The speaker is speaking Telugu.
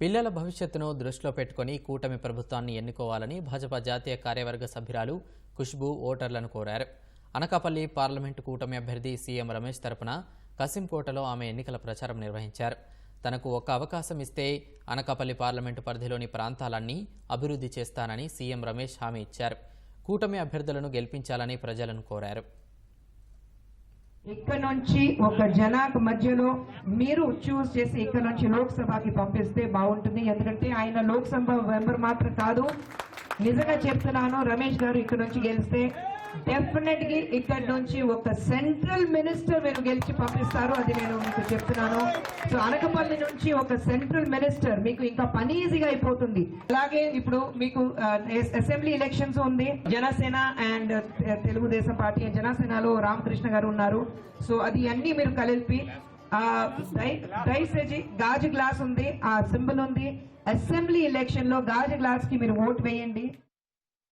పిల్లల భవిష్యత్తును దృష్టిలో పెట్టుకుని కూటమి ప్రభుత్వాన్ని ఎన్నుకోవాలని భాజపా జాతీయ కార్యవర్గ సభ్యురాలు ఖుష్బూ ఓటర్లను కోరారు. అనకాపల్లి పార్లమెంటు కూటమి అభ్యర్థి సీఎం రమేష్ తరపున కసింకోటలో ఆమె ఎన్నికల ప్రచారం నిర్వహించారు. తనకు ఒక అవకాశం ఇస్తే అనకాపల్లి పార్లమెంటు పరిధిలోని ప్రాంతాలన్నీ అభివృద్ధి చేస్తానని సీఎం రమేష్ హామీ ఇచ్చారు. కూటమి అభ్యర్థులను గెలిపించాలని ప్రజలను కోరారు. ఇక్కడ నుంచి ఒక జనాకు మధ్యలో మీరు చూస్ చేసి ఇక్కడ నుంచి లోక్సభకి పంపిస్తే బాగుంటుంది. ఎందుకంటే ఆయన లోక్సభ మెంబర్ మాత్రం కాదు. నిజంగా చెప్తున్నాను రమేష్ గారు ఇక్కడ నుంచి గెలిస్తే డెఫినెట్గా ఇక్కడ నుంచి ఒక సెంట్రల్ మినిస్టర్ మీరు గెలిచి పంపిస్తారు అది నేను మీకు చెప్తున్నాను. సో అనకపల్లి నుంచి ఒక సెంట్రల్ మినిస్టర్ మీకు ఇంకా పని ఈజీగా అయిపోతుంది. అలాగే ఇప్పుడు మీకు అసెంబ్లీ ఎలక్షన్స్ ఉంది. జనసేన అండ్ తెలుగుదేశం పార్టీ జనసేనలో రామకృష్ణ గారు ఉన్నారు. సో అది అన్ని మీరు కలిపి దయచేసి గాజు గ్లాస్ ఉంది ఆ సింబల్ ఉంది. అసెంబ్లీ ఎలక్షన్లో గాజు గ్లాస్కి మీరు ఓట్ వేయండి.